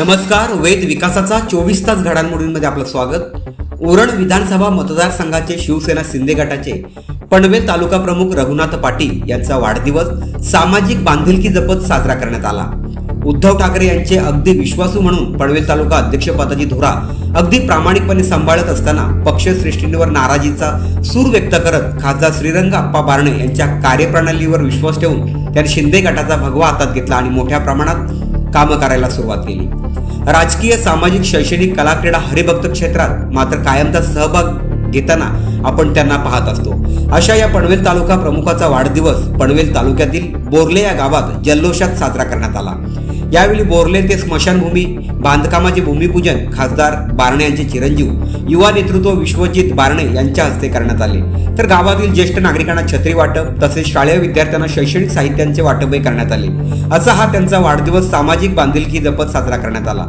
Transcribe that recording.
नमस्कार वेद विकासाचा चोवीस तास घडामोडींमध्ये आपलं स्वागत. उरण विधानसभा मतदारसंघाचे शिवसेना शिंदे गटाचे पनवेल तालुका प्रमुख रघुनाथ पाटील यांचा वाढदिवस सामाजिक बांधिलकी जपत साजरा करण्यात आला. उद्धव ठाकरे यांचे अगदी विश्वासू म्हणून पनवेल तालुका अध्यक्षपदाची धुरा अगदी प्रामाणिकपणे सांभाळत असताना पक्षश्रेष्ठींवर नाराजीचा सूर व्यक्त करत खासदार श्रीरंग आप्पा बारणे यांच्या कार्यप्रणालीवर विश्वास ठेवून त्यांनी शिंदे गटाचा भगवा हातात घेतला आणि मोठ्या प्रमाणात कामं करायला सुरुवात केली. राजकीय सामाजिक शैक्षणिक कलाक्रीडा हरिभक्त क्षेत्रात मात्र कायमचा सहभाग घेताना आपण त्यांना पाहत असतो. अशा या पनवेल तालुका प्रमुखाचा वाढदिवस पनवेल तालुक्यातील बोर्ले या गावात जल्लोषात साजरा करण्यात आला. यावेळी बोर्ले ते स्मशानभूमी बांधकामाचे भूमिपूजन खासदार बारणे यांचे चिरंजीव युवा नेतृत्व विश्वजित बारणे यांच्या हस्ते करण्यात आले. तर गावातील ज्येष्ठ नागरिकांना छत्री वाटप तसेच शालेय विद्यार्थ्यांना शैक्षणिक साहित्यांचे वाटपही करण्यात आले. असा हा त्यांचा वाढदिवस सामाजिक बांधिलकी जपत साजरा करण्यात आला.